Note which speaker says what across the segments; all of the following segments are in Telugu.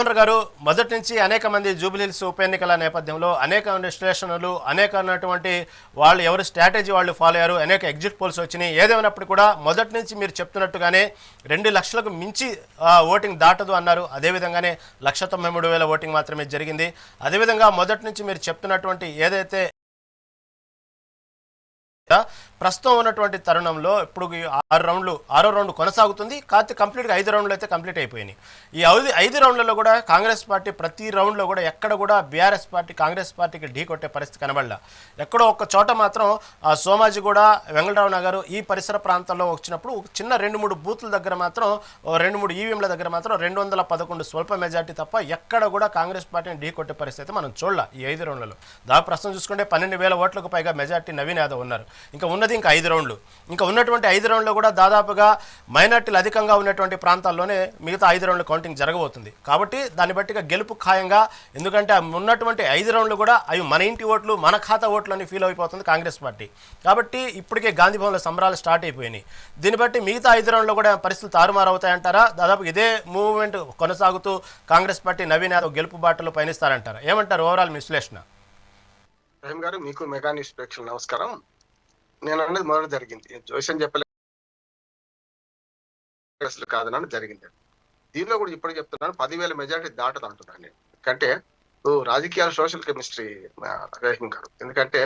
Speaker 1: గవర్నర్ గారు మొదటి నుంచి అనేక మంది జూబిలీస్ ఉప ఎన్నికల నేపథ్యంలో అనేక విశ్లేషణలు అనేక ఉన్నటువంటి వాళ్ళు ఎవరు స్ట్రాటజీ వాళ్ళు ఫాలో అయ్యారు అనేక ఎగ్జిట్ పోల్స్ వచ్చినాయి. ఏదేమైనప్పుడు కూడా మొదటి నుంచి మీరు చెప్తున్నట్టుగానే రెండు లక్షలకు మించి ఓటింగ్ దాటదు అన్నారు. అదేవిధంగానే లక్ష తొంభై మూడు వేల ఓటింగ్ మాత్రమే జరిగింది. అదేవిధంగా మొదటి నుంచి మీరు చెప్తున్నటువంటి ఏదైతే ప్రస్తుతం ఉన్నటువంటి తరుణంలో ఇప్పుడు ఈ ఆరు రౌండ్లు ఆరో రౌండ్ కొనసాగుతుంది. కాకపోతే కంప్లీట్గా ఐదు రౌండ్లు అయితే కంప్లీట్ అయిపోయినాయి. ఈ ఐదు ఐదు రౌండ్లలో కూడా కాంగ్రెస్ పార్టీ ప్రతి రౌండ్లో కూడా ఎక్కడ కూడా బీఆర్ఎస్ పార్టీ కాంగ్రెస్ పార్టీకి ఢీ కొట్టే పరిస్థితి కనబడలా. ఎక్కడో ఒక చోట మాత్రం సోమాజిగూడ వెంగళరావు నగర్ ఈ పరిసర ప్రాంతాల్లో వచ్చినప్పుడు చిన్న రెండు మూడు బూత్ల దగ్గర మాత్రం ఓ రెండు మూడు ఈవీఎంల దగ్గర మాత్రం రెండు వందల పదకొండు స్వల్ప మెజార్టీ తప్ప ఎక్కడ కూడా కాంగ్రెస్ పార్టీని ఢీ కొట్టే పరిస్థితి మనం చూడాలి ఈ ఐదు రౌండ్లలో. దాదాపు ప్రస్తుతం చూసుకుంటే పన్నెండు వేల ఓట్లకు పైగా మెజార్టీ నవీన్ యాదవ్ ఉన్నారు. ఇంకా ఉన్నది ఇంకా ఐదు రౌండ్లు. ఇంకా ఉన్నటువంటి ఐదు రౌండ్లు కూడా దాదాపుగా మైనార్టీలు అధికంగా ఉన్నటువంటి ప్రాంతాల్లోనే మిగతా ఐదు రౌండ్ల కౌంటింగ్ జరగబోతుంది. కాబట్టి దాన్ని బట్టిగా గెలుపు ఖాయంగా ఎందుకంటే ఆ ఉన్నటువంటి ఐదు రౌండ్లు కూడా అవి మన ఇంటి ఓట్లు మన ఖాతా ఓట్లు అని ఫీల్ అయిపోతుంది కాంగ్రెస్ పార్టీ. కాబట్టి ఇప్పటికే గాంధీ భవన్లో సంబరాలు స్టార్ట్ అయిపోయినాయి. దీన్ని బట్టి మిగతా ఐదు రౌండ్లో కూడా పరిస్థితులు తారుమారు అవుతాయంటారా దాదాపు ఇదే మూవ్మెంట్ కొనసాగుతూ కాంగ్రెస్ పార్టీ నవీన్ యాదవ్ గెలుపు బాటలో పయనిస్తారంటారా? ఏమంటారు? ఓవరాల్ విశ్లేషణ.
Speaker 2: గారు మీకు మెగా న్యూస్ ప్రేక్షకులు నమస్కారం. నేను అనేది మొదట జరిగింది. జోషన్ చెప్పలేదు అసలు కాదనని జరిగింది. దీనిలో కూడా ఇప్పుడు చెప్తున్నాను పదివేల మెజారిటీ దాటదు అంటున్నాను నేను. ఎందుకంటే రాజకీయాలు రాజకీయాల సోషల్ కెమిస్ట్రీ రహీం గారు. ఎందుకంటే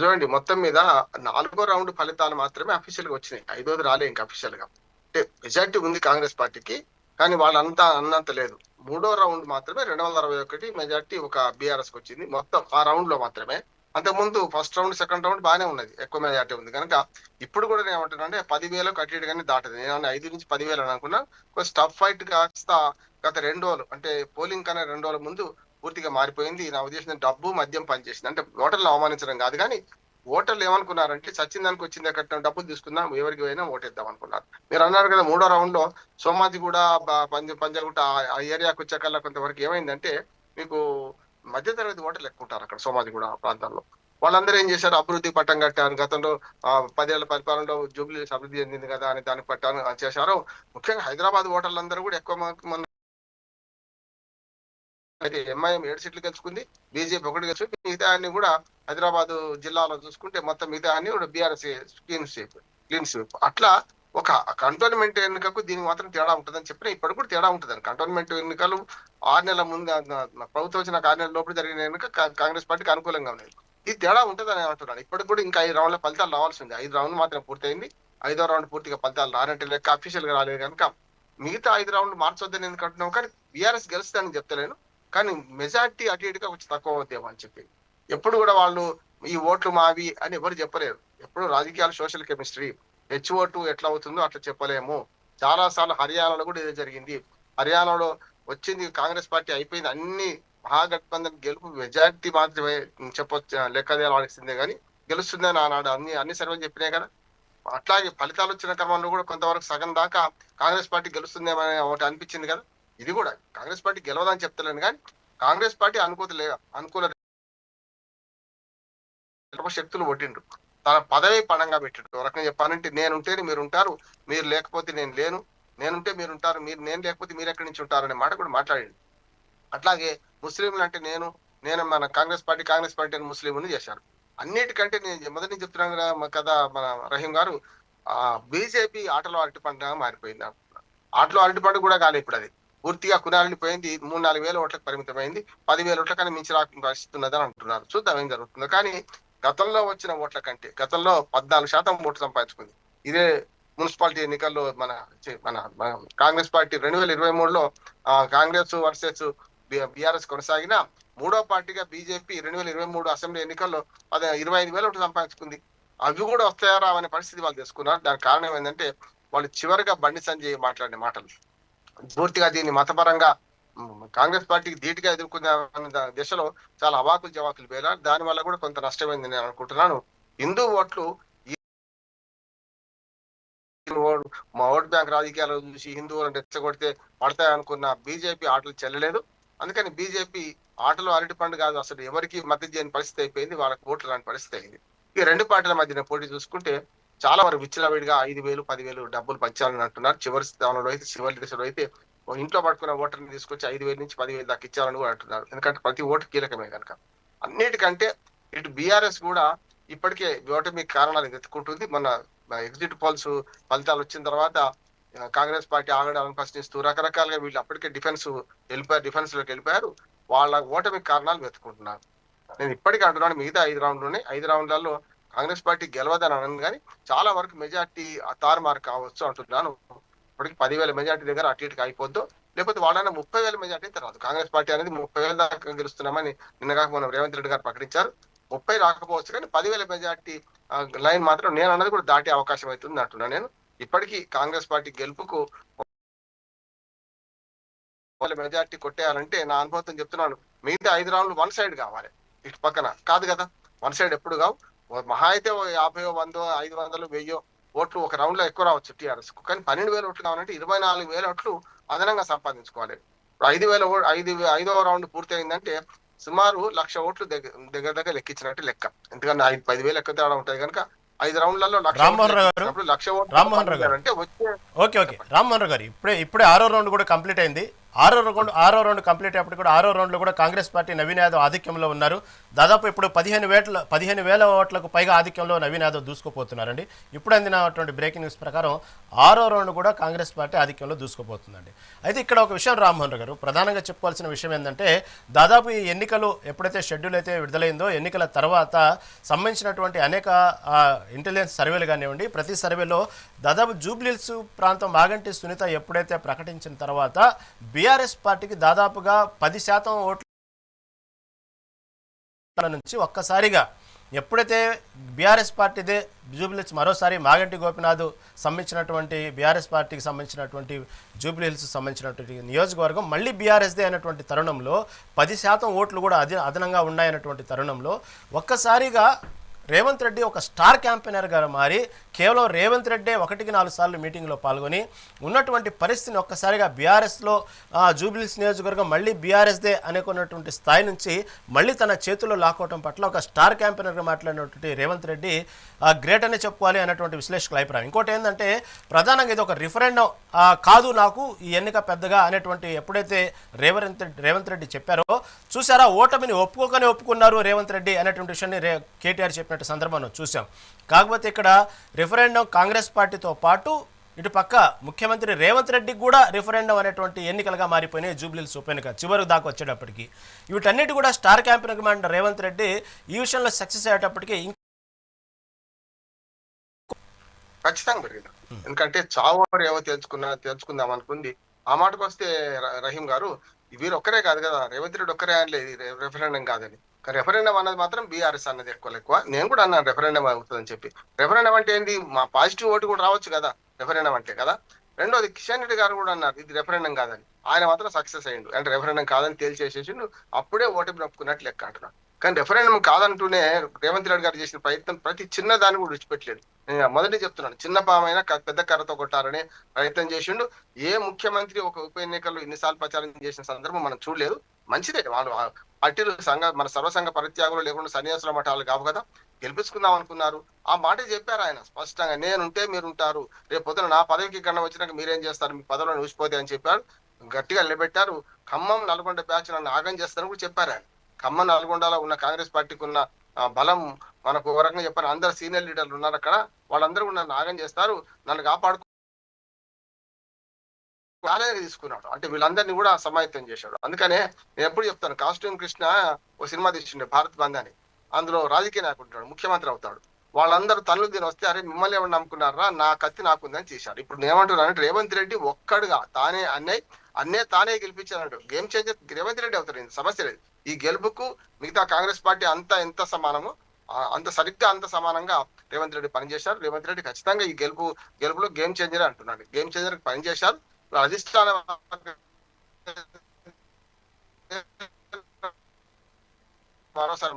Speaker 2: చూడండి మొత్తం మీద నాలుగో రౌండ్ ఫలితాలు మాత్రమే అఫీషియల్గా వచ్చినాయి. ఐదోది రాలే ఇంకా అఫీషియల్గా అంటే మెజారిటీ ఉంది కాంగ్రెస్ పార్టీకి కానీ వాళ్ళంతా అన్నంత లేదు. మూడో రౌండ్ మాత్రమే రెండు వందల అరవై ఒకటి మెజార్టీ ఒక బీఆర్ఎస్ వచ్చింది. మొత్తం ఆ రౌండ్లో మాత్రమే అంతకుముందు ఫస్ట్ రౌండ్ సెకండ్ రౌండ్ బాగానే ఉన్నది. ఎక్కువ మెజార్టీ ఉంది. కనుక ఇప్పుడు కూడా నేను ఏమంటున్నా అంటే పదివేలకు అటు దాటది. నేను ఐదు నుంచి పదివేలు అని అనుకున్నా కొంచెం టఫ్ ఫైట్ కాస్త గత రెండు రోజులు అంటే పోలింగ్ కన్నా రెండు రోజుల ముందు పూర్తిగా మారిపోయింది. నా ఉద్దేశం డబ్బు మద్యం పనిచేసింది. అంటే ఓటర్లు అవమానించడం కాదు కానీ ఓటర్లు ఏమనుకున్నారంటే సచిన్ దానికి వచ్చిందే కట్టిన డబ్బులు తీసుకుందాం ఎవరికి పోయినా ఓటేద్దాం అనుకున్నారు. మీరు అన్నారు కదా మూడో రౌండ్లో సోమాజి కూడా పంజ పంజాగుట్ట ఆ- ఏరియాకు వచ్చే కల్లా కొంతవరకు ఏమైందంటే మీకు మధ్యతరగతి ఓటర్లు ఎక్కువ ఉంటారు అక్కడ సోమాజిగూడ ప్రాంతాల్లో. వాళ్ళందరూ ఏం చేశారు? అభివృద్ధి పట్టం కట్టారు. గతంలో ఆ, పదేళ్ళ పరిపాలనలో జూబ్లీ అభివృద్ధి చెందింది కదా అని దానికి పట్టాను చేశారు. ముఖ్యంగా హైదరాబాద్ ఓటర్లందరూ కూడా ఎక్కువ మంది అయితే ఎంఐఎం ఏడు సీట్లు గెలుచుకుంది బీజేపీ ఒకటి గెలుచుకుంది మిగతా అన్ని కూడా హైదరాబాద్ జిల్లాలో చూసుకుంటే మొత్తం మిగతా అన్ని కూడా BRS clean sweep clean sweep. అట్లా ఒక కంటోన్మెంట్ ఎన్నికకు దీనికి మాత్రం తేడా ఉంటుందని చెప్పిన ఇప్పటికి కూడా తేడా ఉంటుంది కంటోన్మెంట్ ఎన్నికలు ఆరు నెలల ముందు ప్రభుత్వం వచ్చిన ఆరు నెలల లోపల జరిగిన ఎన్నిక కాంగ్రెస్ పార్టీకి అనుకూలంగా ఉన్నది. ఇది తేడా ఉంటుందని అంటున్నాను. ఇప్పటికి కూడా ఇంకా ఐదు రౌండ్ల ఫలితాలు రావాల్సి ఉంది. ఐదు రౌండ్ మాత్రం పూర్తయింది. ఐదో రౌండ్ పూర్తిగా ఫలితాలు రానంటే లెక్క అఫీషియల్గా రాలేదు కనుక మిగతా ఐదు రౌండ్లు మార్చొద్దని ఎందుకు అంటున్నాం కానీ బీఆర్ఎస్ గెలుస్తుందని చెప్తలేను. కానీ మెజార్టీ అటు ఇటుగా కొంచెం తక్కువ అవుతాయేమో అని చెప్పి. ఎప్పుడు కూడా వాళ్ళు ఈ ఓట్లు మావి అని ఎవరు చెప్పలేరు. ఎప్పుడు రాజకీయాలు సోషల్ కెమిస్ట్రీ హెచ్ఓ టూ ఎట్లా అవుతుందో అట్లా చెప్పలేము. చాలా సార్లు హర్యానాలో కూడా ఇదే జరిగింది. హర్యానాలో వచ్చింది కాంగ్రెస్ పార్టీ అయిపోయింది. అన్ని మహాగఠబంధన్ గెలుపు మెజార్టీ మాత్రమే చెప్పొచ్చు లెక్క తేలాల్సిందే కానీ గెలుస్తుందని ఆనాడు అన్ని అన్ని సర్వేలు చెప్పినాయి కదా. అట్లాగే ఫలితాలు వచ్చిన క్రమంలో కూడా కొంతవరకు సగం దాకా కాంగ్రెస్ పార్టీ గెలుస్తుందేమని ఒకటి అనిపించింది కదా. ఇది కూడా కాంగ్రెస్ పార్టీ గెలవదని చెప్తలేను కానీ కాంగ్రెస్ పార్టీ అనుకూల అనుకూల శక్తులు కొట్టిండ్రు. తన పదవి పణంగా పెట్టాడు. ఒక చెప్పానంటే చెప్పాలంటే నేనుంటేనే మీరు ఉంటారు మీరు లేకపోతే నేను లేను నేనుంటే మీరు ఉంటారు మీరు నేను లేకపోతే మీరు ఎక్కడి నుంచి ఉంటారు అనే మాట కూడా మాట్లాడండి. అట్లాగే ముస్లింలు అంటే నేను నేను మన కాంగ్రెస్ పార్టీ కాంగ్రెస్ పార్టీ అని ముస్లింని చేశారు. అన్నిటికంటే నేను మొదటి నుంచి చెప్తున్నాను కదా కదా మన రహీం గారు ఆ బీజేపీ ఆటలో అరటి పండుగ మారిపోయింది అంటున్నారు. ఆటలో అరటి పండుగ కూడా కాలే ఇప్పుడు అది. పూర్తిగా కునాలని పోయింది మూడు నాలుగు వేల ఓట్లకు పరిమితమైంది పదివేల ఓట్ల కన్నా మించి రాకుండా పరిస్థితున్నదని అంటున్నారు. చూద్దాం ఏం జరుగుతుందో. కానీ గతంలో వచ్చిన ఓట్ల కంటే గతంలో పద్నాలుగు శాతం ఓట్లు సంపాదించుకుంది. ఇదే మున్సిపాలిటీ ఎన్నికల్లో మన మన కాంగ్రెస్ పార్టీ రెండు వేల ఇరవై మూడులో కాంగ్రెస్ వర్సెస్ బీఆర్ఎస్ కొనసాగిన మూడో పార్టీగా బీజేపీ రెండు వేల ఇరవై మూడు అసెంబ్లీ ఎన్నికల్లో అది ఇరవై ఐదు వేల ఓట్లు సంపాదించుకుంది. అవి కూడా వస్తాయా రావనే పరిస్థితి వాళ్ళు తెలుసుకున్నారు దానికి కారణం ఏంటంటే వాళ్ళు చివరిగా బండి సంజయ్ మాట్లాడిన మాటలు. పూర్తిగా దీన్ని మతపరంగా కాంగ్రెస్ పార్టీకి ధీటుగా ఎదుర్కొనే దిశలో చాలా అవాకులు జవాకులు పేరారు దాని వల్ల కూడా కొంత నష్టమైంది నేను అనుకుంటున్నాను. హిందూ ఓట్లు మా ఓట్ బ్యాంక్ రాజకీయాలు చూసి హిందువులను రెచ్చగొడితే పడతాయనుకున్న బీజేపీ ఆటలు చెల్లలేదు. అందుకని బీజేపీ ఆటలు అరటి పండు కాదు. అసలు ఎవరికి మద్దతు చేయని పరిస్థితి అయిపోయింది. వాళ్ళకి ఓట్లు రాని పరిస్థితి అయింది. ఈ రెండు పార్టీల మధ్యన పోటీ చూసుకుంటే చాలా వరకు విచ్చలవిడిగా ఐదు వేలు పదివేలు డబ్బులు పంచాలని అంటున్నారు. చివరి స్థానంలో అయితే చివరి దశలో అయితే ఇంట్లో పట్టుకున్న ఓటర్ని తీసుకొచ్చి ఐదు వేల నుంచి పదివేలు దాకా ఇచ్చారని కూడా అంటున్నారు. ఎందుకంటే ప్రతి ఓటు కీలకమే కనుక. అన్నిటికంటే ఇటు బీఆర్ఎస్ కూడా ఇప్పటికే ఓటమి కారణాలు వెతుక్కుంటుంది. మన ఎగ్జిట్ పోల్స్ ఫలితాలు వచ్చిన తర్వాత కాంగ్రెస్ పార్టీ ఆగడాలను ప్రశ్నిస్తూ రకరకాలుగా వీళ్ళు అప్పటికే డిఫెన్స్ వెళ్ళిపోయారు డిఫెన్స్లోకి వెళ్ళిపోయారు. వాళ్ళ ఓటమి కారణాలు వెతుకుంటున్నారు నేను ఇప్పటికీ అంటున్నాను మిగతా ఐదు రౌండ్లోనే ఐదు రౌండ్లలో కాంగ్రెస్ పార్టీ గెలవదని అనను కానీ చాలా వరకు మెజార్టీ తారుమారు కావచ్చు అంటున్నాను. ఇప్పటికి పదివేల మెజార్టీ దగ్గర అటు ఇటుకి అయిపోద్దు. లేకపోతే వాళ్ళైనా ముప్పై వేల మెజార్టీ తర్వాత కాంగ్రెస్ పార్టీ అనేది ముప్పై వేల దాకా గెలుస్తున్నామని నిన్నగాక మనం రేవంత్ రెడ్డి గారు ప్రకటించారు. ముప్పై రాకపోవచ్చు కానీ పదివేల మెజార్టీ లైన్ మాత్రం నేను అన్నది కూడా దాటే అవకాశం అవుతుంది అంటున్నా నేను. ఇప్పటికీ కాంగ్రెస్ పార్టీ గెలుపుకు మెజార్టీ కొట్టేయాలంటే నా అనుభవంతో చెప్తున్నాను. మిగతా ఐదు రౌండ్లు వన్ సైడ్ కావాలి. ఇటు పక్కన కాదు కదా. వన్ సైడ్ ఎప్పుడు కావు. ఓ మహా అయితే యాభై వందో ఐదు వందలు వెయ్యో ఓట్లు ఒక రౌండ్లో ఎక్కువ రావచ్చు టీఆర్ఎస్ కానీ పన్నెండు వేల ఓట్లు కావాలంటే ఇరవై నాలుగు వేల ఓట్లు అదనంగా సంపాదించుకోవాలి. ఇప్పుడు ఐదు వేల ఐదు ఐదవ రౌండ్ పూర్తి అయిందంటే సుమారు లక్ష ఓట్లు దగ్గర దగ్గర దగ్గర లెక్కించినట్టు లెక్క. ఎందుకంటే ఐదు పదివేలు ఎక్కువ తేడా ఉంటాయి కనుక ఐదు రౌండ్లలో
Speaker 1: రామ్మోహన్ రావు గారు.
Speaker 2: లక్ష ఓట్లు
Speaker 1: రామ్మోహన్ రావు గారు.
Speaker 2: అంటే వచ్చే
Speaker 1: ఓకే ఓకే. రామ్మోహన్ రావు గారు ఇప్పుడే ఇప్పుడే ఆరో రౌండ్ కూడా కంప్లీట్ అయింది. ఆరో రౌండ్ ఆరో రౌండ్ కంప్లీట్ అయ్యేప్పుడు కూడా ఆరో రౌండ్లో కూడా కాంగ్రెస్ పార్టీ నవీన్ యాదవ్ ఆధిక్యంలో ఉన్నారు. దాదాపు ఇప్పుడు పదిహేను వేల పదిహేను వేల ఓట్లకు పైగా ఆధిక్యంలో నవీన్ యాదవ్ దూసుకుపోతున్నారండి. ఇప్పుడు అందినటువంటి బ్రేకింగ్ న్యూస్ ప్రకారం ఆరో రౌండ్ కూడా కాంగ్రెస్ పార్టీ ఆధిక్యంలో దూసుకుపోతుందండి. అయితే ఇక్కడ ఒక విషయం రామ్మోహన్ గారు ప్రధానంగా చెప్పుకోవాల్సిన విషయం ఏంటంటే దాదాపు ఈ ఎన్నికలు ఎప్పుడైతే షెడ్యూల్ అయితే విడుదలైందో ఎన్నికల తర్వాత సంబంధించినటువంటి అనేక ఇంటెలిజెన్స్ సర్వేలు కానివ్వండి ప్రతి సర్వేలో దాదాపు జూబ్లీల్స్ ప్రాంతం మాగంటి సునీత ఎప్పుడైతే ప్రకటించిన తర్వాత బీఆర్ఎస్ పార్టీకి దాదాపుగా పది శాతం ఓట్ల నుంచి ఒక్కసారిగా ఎప్పుడైతే బీఆర్ఎస్ పార్టీదే జూబ్లీహిల్స్ మరోసారి మాగంటి గోపినాథ్ సంబంధించినటువంటి బీఆర్ఎస్ పార్టీకి సంబంధించినటువంటి జూబ్లీహిల్స్ సంబంధించినటువంటి నియోజకవర్గం మళ్ళీ బీఆర్ఎస్దే అయినటువంటి తరుణంలో పది శాతం ఓట్లు కూడా అధి అదనంగా ఉన్నాయన్నటువంటి తరుణంలో ఒక్కసారిగా రేవంత్ రెడ్డి ఒక స్టార్ క్యాంపెయినర్గా మారి కేవలం రేవంత్ రెడ్డే ఒకటికి నాలుగు సార్లు మీటింగ్లో పాల్గొని ఉన్నటువంటి పరిస్థితిని ఒక్కసారిగా బీఆర్ఎస్లో జూబిలీస్ నియోజకవర్గం మళ్ళీ బీఆర్ఎస్దే అనేకున్నటువంటి స్థాయి నుంచి మళ్ళీ తన చేతుల్లో లాక్కోవటం పట్ల ఒక స్టార్ క్యాంపెయినర్గా మాట్లాడినటువంటి రేవంత్ రెడ్డి గ్రేట్ అనే చెప్పుకోవాలి అన్నటువంటి విశ్లేషకుల అభిప్రాయం. ఇంకోటి ఏంటంటే ప్రధానంగా ఇది ఒక రిఫరెండం కాదు నాకు ఈ ఎన్నిక పెద్దగా అనేటువంటి ఎప్పుడైతే రేవంత్ రెడ్డి రేవంత్ రెడ్డి చెప్పారో చూసారా ఓటమిని ఒప్పుకోకనే ఒప్పుకున్నారు రేవంత్ రెడ్డి అనేటువంటి విషయాన్ని రే కేటీఆర్ చేసినట్టు సందర్భం చూసాం కాకపోతే ఇక్కడ రిఫరెండం కాంగ్రెస్ పార్టీతో పాటు ఇటు పక్క ముఖ్యమంత్రి రేవంత్ రెడ్డికి కూడా రిఫరెండం అనేటువంటి ఎన్నికలుగా మారిపోయినాయి జూబ్లీలు ఉప ఎన్నిక చివరికి దాకా వచ్చేటప్పటికి. వీటన్నిటి కూడా star campaign commander Revanth Reddy ఈ విషయంలో సక్సెస్ అయ్యేటప్పటికి
Speaker 2: ఖచ్చితంగా పెరిగింది. ఎందుకంటే చావు ఏవో ఏమో తెలుసుకున్నా తెలుసుకుందాం అనుకుంది. ఆ మాటకు వస్తే రహీం గారు వీరు ఒక్కరే కాదు కదా రేవంత్ రెడ్డి ఒక్కరే అనలేదు రిఫరెండం కాదని. రెఫరెండం అన్నది మాత్రం బీఆర్ఎస్ అన్నది ఎక్కువ ఎక్కువ. నేను కూడా అన్నాను రెఫరెండం అవుతుందని చెప్పి. రెఫరెండం అంటే ఏంటి మా పాజిటివ్ ఓటు కూడా రావచ్చు కదా రెఫరెండం అంటే కదా. రెండోది కిషన్ రెడ్డి గారు కూడా అన్నారు ఇది రెఫరెండం కాదని. ఆయన మాత్రం సక్సెస్ అయ్యిండు. అంటే రెఫరెండం కాదని తేల్చేసేసిండు అప్పుడే ఓటమి నొప్పుకున్నట్లు లెక్క అంటున్నాడు కానీ రెఫరెండం కాదంటూనే రేవంత్ రెడ్డి గారు చేసిన ప్రయత్నం ప్రతి చిన్న దాన్ని కూడా విడిచిపెట్టలేదు. నేను మొదటి చెప్తున్నాను చిన్న పామైనా పెద్ద కర్రతో కొట్టారనే ప్రయత్నం చేసిండు. ఏ ముఖ్యమంత్రి ఒక ఉప ఎన్నికల్లో ఇన్నిసార్లు ప్రచారం చేసిన సందర్భం మనం చూడలేదు. మంచిదే. వాళ్ళు పార్టీలు సంఘ మన సర్వసంఘ పరిత్యాగులు లేకుండా సన్యాసుల మఠాలు కావు కదా. గెలిపించుకుందాం అనుకున్నారు. ఆ మాట చెప్పారు ఆయన స్పష్టంగా. నేనుంటే మీరు ఉంటారు రేపు పొద్దున నా పదవికి గణం వచ్చినాక మీరేం చేస్తారు? మీ పదవిలో నిలిచిపోతే అని చెప్పారు. గట్టిగా నిలబెట్టారు. ఖమ్మం నల్గొండ బ్యాచ్ నన్ను ఆగం చేస్తారని కూడా చెప్పారు ఆయన. ఖమ్మం నల్గొండలో ఉన్న కాంగ్రెస్ పార్టీకి ఉన్న బలం మనకు ఒక రకంగా చెప్పారు. అందరు సీనియర్ లీడర్లు ఉన్నారు అక్కడ. వాళ్ళందరూ కూడా నన్ను ఆగం చేస్తారు. నన్ను కాపాడుకు ఛాలెంజ్ తీసుకున్నాడు. అంటే వీళ్ళందరినీ కూడా సమాయత్తం చేశాడు. అందుకనే నేను ఎప్పుడు చెప్తాను కాస్ట్యూమ్ కృష్ణ ఓ సినిమా తీసిండే భారత్ బంద్ అని అందులో రాజకీయ నాయకుడు ఉంటాడు ముఖ్యమంత్రి అవుతాడు. వాళ్ళందరూ తల్లు దీని వస్తే అరే మిమ్మల్ని ఎవరు నమ్ముకున్నారా? నా కత్తి నాకుందని చేశారు ఇప్పుడు నేను ఏమంటున్నాను అంటే రేవంత్ రెడ్డి ఒక్కడుగా తానే అన్నయ్య అన్నే తానే గెలిపించాడు గేమ్ చేంజర్ రేవంత్ రెడ్డి అవుతాడు సమస్య లేదు. ఈ గెలుపుకు మిగతా కాంగ్రెస్ పార్టీ అంతా ఎంత సమానమో అంత సరిగ్గా అంత సమానంగా రేవంత్ రెడ్డి పనిచేశారు. రేవంత్ రెడ్డి ఖచ్చితంగా ఈ గెలుపు గెలుపులో గేమ్ చేంజర్ అంటున్నాడు. గేమ్ చేంజర్ పనిచేశారు. రాజస్థాన్ మరోసారి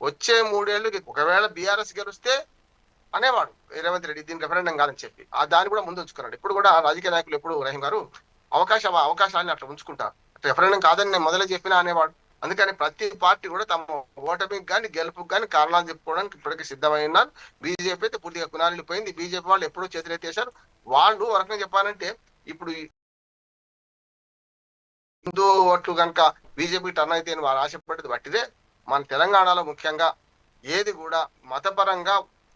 Speaker 2: వచ్చే మూడేళ్ళకి ఒకవేళ బీఆర్ఎస్ గెలిస్తే అనేవాడు. రేవంత్ రెడ్డి దీని రెఫరెండం కాదని చెప్పి. ఆ దాన్ని కూడా ముందు ఉంచుకున్నాడు. ఇప్పుడు కూడా రాజకీయ నాయకులు ఎప్పుడు రహీం గారు అవకాశ అవకాశాన్ని అట్లా ఉంచుకుంటారు రెఫరెండం కాదని నేను మొదలే చెప్పినా అనేవాడు. అందుకని ప్రతి పార్టీ కూడా తమ ఓటమికి కానీ గెలుపుకి కానీ కారణాలు చెప్పుకోవడానికి ఇప్పటికీ సిద్ధమై ఉన్నారు. బీజేపీ అయితే పూర్తిగా కునాలిపోయింది బీజేపీ వాళ్ళు ఎప్పుడూ చేతులెత్తేశారు. వాళ్ళు ఒక రకంగా చెప్పాలంటే ఇప్పుడు హిందూ ఓట్లు కనుక బీజేపీ టర్న్ అయితే అని వారు ఆశపడ్డది బట్టిదే. మన తెలంగాణలో ముఖ్యంగా ఏది కూడా మతపరంగా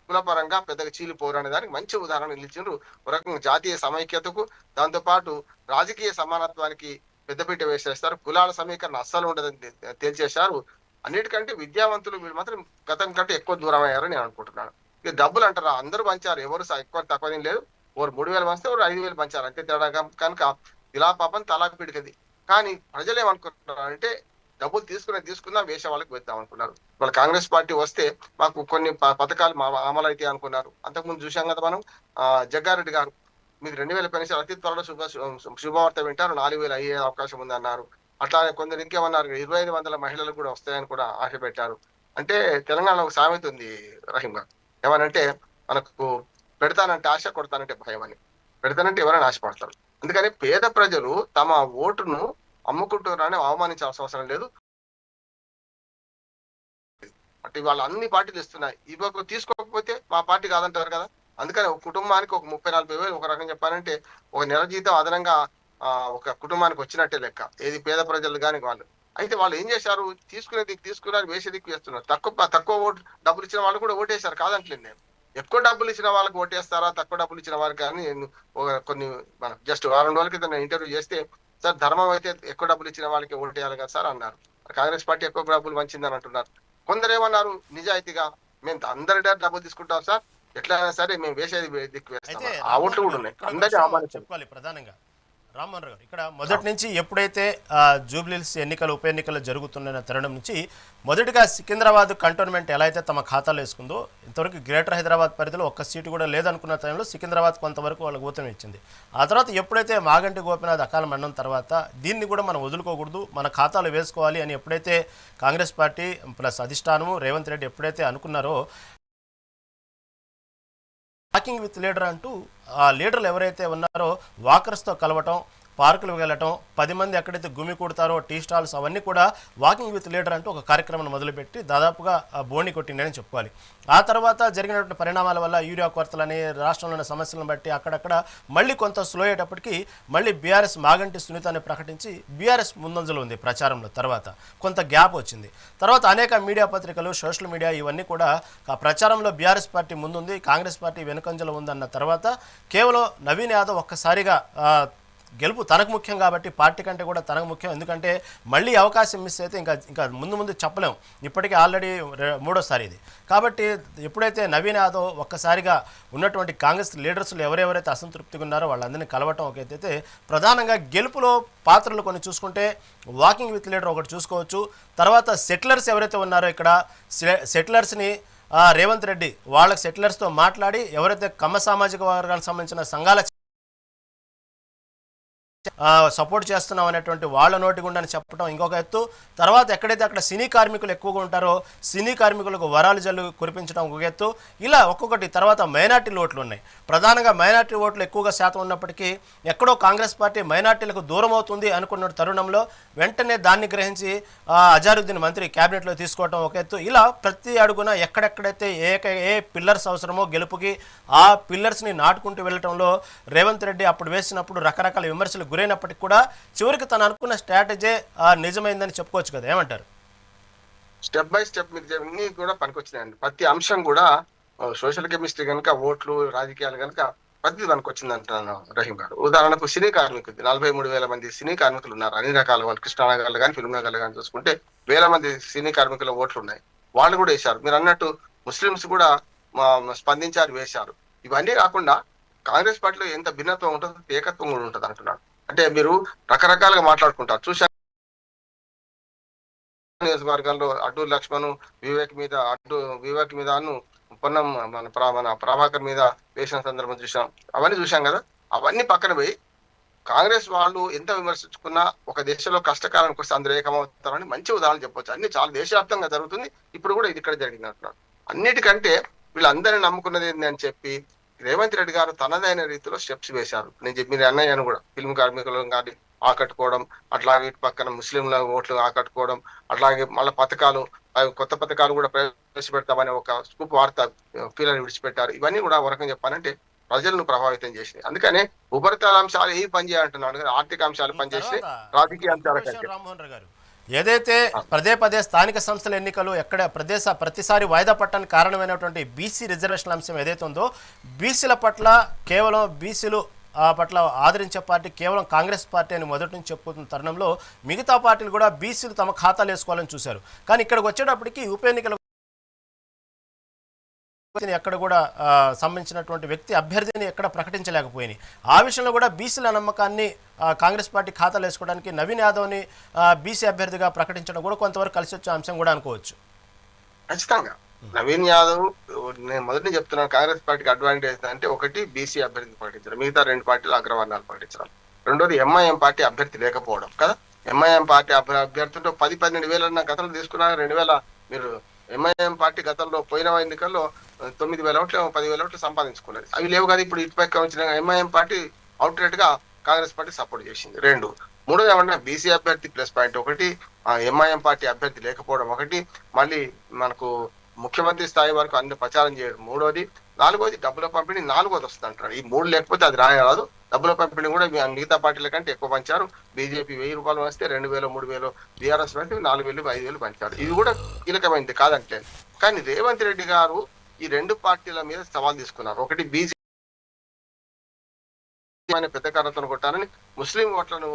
Speaker 2: కులపరంగా పెద్దగా చీలిపోరు అనే దానికి మంచి ఉదాహరణ నిలిచిండ్రు. ఒక రకంగా జాతీయ సమైక్యతకు దాంతోపాటు రాజకీయ సమానత్వానికి పెద్దపీట వేసేస్తారు. కులాల సమీకరణ అస్సలు ఉండదని తేల్చేశారు. అన్నిటికంటే విద్యావంతులు వీళ్ళు మాత్రం గతం కంటే ఎక్కువ దూరం అయ్యారని నేను అనుకుంటున్నాను. ఇక డబ్బులు అంటారా? అందరూ పంచారు. ఎవరు ఎక్కువ తక్కువ లేదు ఒకరు మూడు వేలు పంచితే ఒకరు ఐదు వేలు పంచారు. అంతే తేడా కనుక ఇలా పాపం తలాకు పిడికది కానీ ప్రజలు ఏమనుకుంటున్నారు అంటే డబ్బులు తీసుకునే తీసుకుందాం వేసే వాళ్ళకి వేద్దాం అనుకున్నారు. వాళ్ళ కాంగ్రెస్ పార్టీ వస్తే మాకు కొన్ని ప- పథకాలు మా- అమలు అయితే అనుకున్నారు. అంతకుముందు చూసాం కదా మనం ఆ, జగ్గారెడ్డి గారు. మీరు రెండు వేల పెన్షన్ అతి త్వరలో శుభ శుభవార్త వింటారు. నాలుగు వేలు అయ్యే అవకాశం ఉంది అన్నారు అట్లానే కొందరు ఇంకేమన్నారు ఇరవై ఐదు వందల మహిళలు కూడా వస్తాయని కూడా ఆశ పెట్టారు. అంటే తెలంగాణలో ఒక సామెత ఉంది రహీం గారు. ఏమనంటే మనకు పెడతానంటే ఆశ కొడతానంటే భయం అని. పెడతానంటే ఎవరైనా ఆశపడతారు. అందుకని పేద ప్రజలు తమ ఓటును అమ్ముకుంటున్నారని అవమానించాల్సిన అవసరం లేదు. అంటే వాళ్ళు అన్ని పార్టీలు ఇస్తున్నాయి. ఇవ్వకు తీసుకోకపోతే మా పార్టీ కాదంటారు కదా. అందుకని ఒక కుటుంబానికి ఒక ముప్పై నలభై వేలు ఒక రకం చెప్పాలంటే ఒక నెల జీతం అదనంగా ఒక కుటుంబానికి వచ్చినట్టే లెక్క. ఏది పేద ప్రజలు కానీ వాళ్ళు. అయితే వాళ్ళు ఏం చేశారు? తీసుకునే దిక్కు తీసుకున్నారు వేసే దిక్కు వేస్తున్నారు. తక్కువ తక్కువ ఓటు డబ్బులు ఇచ్చిన వాళ్ళు కూడా ఓటేశారు కాదంటలేదు నేను. ఎక్కువ డబ్బులు ఇచ్చిన వాళ్ళకి ఓటేస్తారా? తక్కువ డబ్బులు ఇచ్చిన వారికి కానీ నేను ఒక కొన్ని మన జస్ట్ వారం రోజుల క్రితం నేను ఇంటర్వ్యూ చేస్తే సార్ ధర్మం అయితే ఎక్కువ డబ్బులు ఇచ్చిన వాళ్ళకి ఓటేయాలి కదా సార్ అన్నారు. కాంగ్రెస్ పార్టీ ఎక్కువ డబ్బులు మంచిందని అంటున్నారు. కొందరు ఏమన్నారు? నిజాయితీగా మేము అందరి డబ్బులు తీసుకుంటాం సార్. ఎట్లయినా సరే మేము వేసేది దిక్కు వేస్తాం
Speaker 1: అయితే
Speaker 2: ఆ ఓట్లు కూడా ఉన్నాయి.
Speaker 1: ఇక్కడ ఒక
Speaker 2: అందరినీ
Speaker 1: విషయం
Speaker 2: ఆహ్వానించారు
Speaker 1: చెప్పుకోవాలి ప్రధానంగా. రామ్మోహన్ గారు ఇక్కడ మొదటి నుంచి ఎప్పుడైతే ఆ, జూబ్లీహిల్స్ ఎన్నికలు ఉప ఎన్నికలు జరుగుతున్న తరుణం నుంచి మొదటిగా సికింద్రాబాద్ కంటోన్మెంట్ ఎలా అయితే తమ ఖాతాలో వేసుకుందో ఇంతవరకు గ్రేటర్ హైదరాబాద్ పరిధిలో ఒక్క సీటు కూడా లేదనుకున్న టైంలో సికింద్రాబాద్ కొంతవరకు వాళ్ళకి ఊతం ఇచ్చింది. ఆ తర్వాత ఎప్పుడైతే మాగంటి గోపినాథ్ అకాల మరణం తర్వాత దీన్ని కూడా మనం వదులుకోకూడదు మన ఖాతాలో వేసుకోవాలి అని ఎప్పుడైతే కాంగ్రెస్ పార్టీ ప్లస్ అధిష్టానము రేవంత్ రెడ్డి ఎప్పుడైతే అనుకున్నారో వాకింగ్ విత్ లీడర్ అంటూ ఆ లీడర్లు ఎవరైతే ఉన్నారో వాకర్స్తో కలవటం పార్కులు వెళ్ళటం పది మంది ఎక్కడైతే గుమి కొడతారో టీ స్టాల్స్ అవన్నీ కూడా వాకింగ్ విత్ లీడర్ అంటూ ఒక కార్యక్రమాన్ని మొదలుపెట్టి దాదాపుగా బోణి బోని కొట్టిండని చెప్పుకోవాలి. ఆ తర్వాత జరిగినటువంటి పరిణామాల వల్ల యూరియా కొరతలని రాష్ట్రంలోని సమస్యలను బట్టి అక్కడక్కడ మళ్ళీ కొంత స్లో అయ్యేటప్పటికీ మళ్ళీ బీఆర్ఎస్ మాగంటి సునీతాన్ని ప్రకటించి బీఆర్ఎస్ ముందంజలో ఉంది ప్రచారంలో తర్వాత. కొంత గ్యాప్ వచ్చింది. తర్వాత అనేక మీడియా పత్రికలు సోషల్ మీడియా ఇవన్నీ కూడా ఆ ప్రచారంలో బీఆర్ఎస్ పార్టీ ముందుంది కాంగ్రెస్ పార్టీ వెనుకంజలో ఉందన్న తర్వాత కేవలం నవీన్ యాదవ్ ఒక్కసారిగా గెలుపు తనకు ముఖ్యం కాబట్టి పార్టీ కంటే కూడా తనకు ముఖ్యం. ఎందుకంటే మళ్ళీ అవకాశం మిస్ అయితే ఇంకా ఇంకా ముందు ముందు చెప్పలేం. ఇప్పటికే ఆల్రెడీ మూడోసారి ఇది. కాబట్టి ఎప్పుడైతే నవీన్ యాదవ్ ఒక్కసారిగా ఉన్నటువంటి కాంగ్రెస్ లీడర్స్లో ఎవరెవరైతే అసంతృప్తిగా ఉన్నారో వాళ్ళందరినీ కలవటం ఒక అయితే ప్రధానంగా గెలుపులో పాత్రలు కొన్ని చూసుకుంటే వాకింగ్ విత్ లీడర్ ఒకటి చూసుకోవచ్చు. తర్వాత సెటిలర్స్ ఎవరైతే ఉన్నారో ఇక్కడ సె- సెటిలర్స్ని రేవంత్ రెడ్డి వాళ్ళకి సెటిలర్స్తో మాట్లాడి ఎవరైతే కమ్మ సామాజిక వర్గాలకు సంబంధించిన సంఘాల సపోర్ట్ చేస్తున్నాం అనేటువంటి వాళ్ళ నోటి గుండా చెప్పడం ఇంకొక ఎత్తు. తర్వాత ఎక్కడైతే అక్కడ సినీ కార్మికులు ఎక్కువగా ఉంటారో సినీ కార్మికులకు వరాలు జల్లు కురిపించడం ఒక ఎత్తు. ఇలా ఒక్కొక్కటి తర్వాత మైనార్టీ ఓట్లు ఉన్నాయి. ప్రధానంగా మైనార్టీ ఓట్లు ఎక్కువగా శాతం ఉన్నప్పటికీ ఎక్కడో కాంగ్రెస్ పార్టీ మైనార్టీలకు దూరం అవుతుంది అనుకున్న తరుణంలో వెంటనే దాన్ని గ్రహించి అజారుద్దీన్ మంత్రి క్యాబినెట్లో తీసుకోవడం ఒక ఎత్తు. ఇలా ప్రతి అడుగున ఎక్కడెక్కడైతే ఏ ఏ పిల్లర్స్ అవసరమో గెలుపుకి ఆ పిల్లర్స్ని నాటుకుంటూ వెళ్ళటంలో రేవంత్ రెడ్డి అప్పుడు వేసినప్పుడు రకరకాల విమర్శలు గురైనప్పటికీ కూడా చివరికి తను అనుకున్న స్ట్రాటజీ నిజమైందని చెప్పుకోవచ్చు కదా ఏమంటారు?
Speaker 2: స్టెప్ బై స్టెప్ మీకు అన్ని కూడా పనికొచ్చినాయండి. ప్రతి అంశం కూడా సోషల్ కెమిస్ట్రీ కనుక ఓట్లు రాజకీయాలు కనుక ప్రతి పనికొచ్చింది అంటున్నాను రహీం గారు. ఉదాహరణకు సినీ కార్మికులు నలభై మూడు వేల మంది సినీ కార్మికులు ఉన్నారు. అన్ని రకాల వాళ్ళు కృష్ణానగర్లు కానీ ఫిల్మ్ నగర్లు కానీ చూసుకుంటే వేల మంది సినీ కార్మికుల ఓట్లు ఉన్నాయి వాళ్ళు కూడా వేశారు. మీరు అన్నట్టు ముస్లిమ్స్ కూడా మా- స్పందించారు వేశారు. ఇవన్నీ కాకుండా కాంగ్రెస్ పార్టీలో ఎంత భిన్నత్వం ఉంటుందో ఏకత్వం కూడా ఉంటుంది అంటున్నాడు. అంటే మీరు రకరకాలుగా మాట్లాడుకుంటారు. చూశారు నియోజకవర్గంలో అడ్డు లక్ష్మణ్ వివేక్ మీద అడ్డు వివేక్ మీద పొన్నం మన ప్రా- మన ప్రభాకర్ మీద వేసిన సందర్భం చూసాం అవన్నీ చూసాం కదా? అవన్నీ పక్కన పోయి కాంగ్రెస్ వాళ్ళు ఎంత విమర్శించుకున్నా ఒక దేశంలో కష్టకాలానికి వస్తే అందరూ ఏకమవుతారని మంచి ఉదాహరణ చెప్పొచ్చు. అన్ని చాలా దేశవ్యాప్తంగా జరుగుతుంది. ఇప్పుడు కూడా ఇది ఇక్కడ జరిగింది అంటున్నారు. అన్నిటికంటే వీళ్ళందరినీ నమ్ముకున్నది ఏంటి అని చెప్పి రేవంత్ రెడ్డి గారు తనదైన రీతిలో స్టెప్స్ వేశారు. నేను చెప్పి మీరు అన్నయ్యను కూడా ఫిల్మ్ కార్మికులు కానీ ఆకట్టుకోవడం అట్లాగే ఇటు పక్కన ముస్లింల ఓట్లు ఆకట్టుకోవడం అట్లాగే మళ్ళీ పథకాలు కొత్త పథకాలు కూడా ప్రవేశపెడతామని ఒక స్కూప్ వార్త పిల్లలు విడిచిపెట్టారు. ఇవన్నీ కూడా రకంగా చెప్పాలంటే ప్రజలను ప్రభావితం చేసినాయి. అందుకనే ఉపరితల అంశాలు ఏ పని చేయాలంటున్నాడు కానీ ఆర్థిక అంశాలు పనిచేసినాయి
Speaker 1: తర్వాత
Speaker 2: రాజకీయ అంశాల
Speaker 1: ఏదైతే పదే పదే స్థానిక సంస్థల ఎన్నికలు ఎక్కడ ప్రదేశ ప్రతిసారి వాయిదా పట్టడానికి కారణమైనటువంటి బీసీ రిజర్వేషన్ అంశం ఏదైతే ఉందో బీసీల పట్ల కేవలం బీసీలు ఆ పట్ల ఆదరించే పార్టీ కేవలం కాంగ్రెస్ పార్టీ అని మొదటి నుంచి చెప్పుకున్న తరుణంలో మిగతా పార్టీలు కూడా బీసీలు తమ ఖాతాలు వేసుకోవాలని చూశారు. కానీ ఇక్కడికి వచ్చేటప్పటికి ఉప ఎన్నికల ఎక్కడ కూడా సంబంధించినటువంటి వ్యక్తి అభ్యర్థిని ఎక్కడ ప్రకటించలేకపోయినాయి. ఆ విషయంలో కూడా బీసీల నమ్మకాన్ని కాంగ్రెస్ పార్టీ ఖాతాలు వేసుకోవడానికి నవీన్ యాదవ్ని బీసీ అభ్యర్థిగా ప్రకటించడం కూడా కొంతవరకు కలిసి వచ్చే అంశం కూడా అనుకోవచ్చు.
Speaker 2: ఖచ్చితంగా. నవీన్ యాదవ్ నేను మొదటి చెప్తున్నాను కాంగ్రెస్ పార్టీకి అడ్వాంటేజ్ అంటే ఒకటి బీసీ అభ్యర్థిని ప్రకటించడం మిగతా రెండు పార్టీలు అగ్రవర్ణాలు ప్రకటించడం. రెండోది ఎంఐఎం పార్టీ అభ్యర్థి లేకపోవడం కదా? ఎంఐఎం పార్టీ అభ్య- అభ్యర్థులతో పది పన్నెండు వేలన్న గతంలో తీసుకున్నా రెండు వేల మీరు ఎంఐఎం పార్టీ గతంలో పోయిన ఎన్నికల్లో తొమ్మిది వేల ఓట్లు పది వేల ఓట్లు సంపాదించుకున్నది అవి లేవు కదా ఇప్పుడు ఇటు పక్క వచ్చిన ఎంఐఎం పార్టీ అవుట్రేట్గా కాంగ్రెస్ పార్టీ సపోర్ట్ చేసింది. రెండు మూడోది ఏమన్నా బీసీ అభ్యర్థి ప్లస్ పాయింట్ ఒకటి ఎంఐఎం పార్టీ అభ్యర్థి లేకపోవడం ఒకటి మళ్ళీ మనకు ముఖ్యమంత్రి స్థాయి వరకు అన్ని ప్రచారం చేయడం మూడోది నాలుగోది డబ్బుల పంపిణీ నాలుగోది వస్తుంది అంటారు ఈ మూడు లేకపోతే అది రాయరాదు. డబ్బుల పంపిణీ కూడా మిగతా పార్టీల కంటే ఎక్కువ పంచారు. బీజేపీ వెయ్యి రూపాయలు వస్తే రెండు వేలు మూడు వేలు బీఆర్ఎస్ అంటే నాలుగు వేలు ఐదు వేలు పంచారు. ఇది కూడా కీలకమైనది కాదంటే. కానీ రేవంత్ రెడ్డి గారు ఈ రెండు పార్టీల మీద సవాల్ తీసుకున్నారు. ఒకటి బీజేపీ అనే పెద్ద కర్రతో కొట్టాలని ముస్లిం ఓట్లను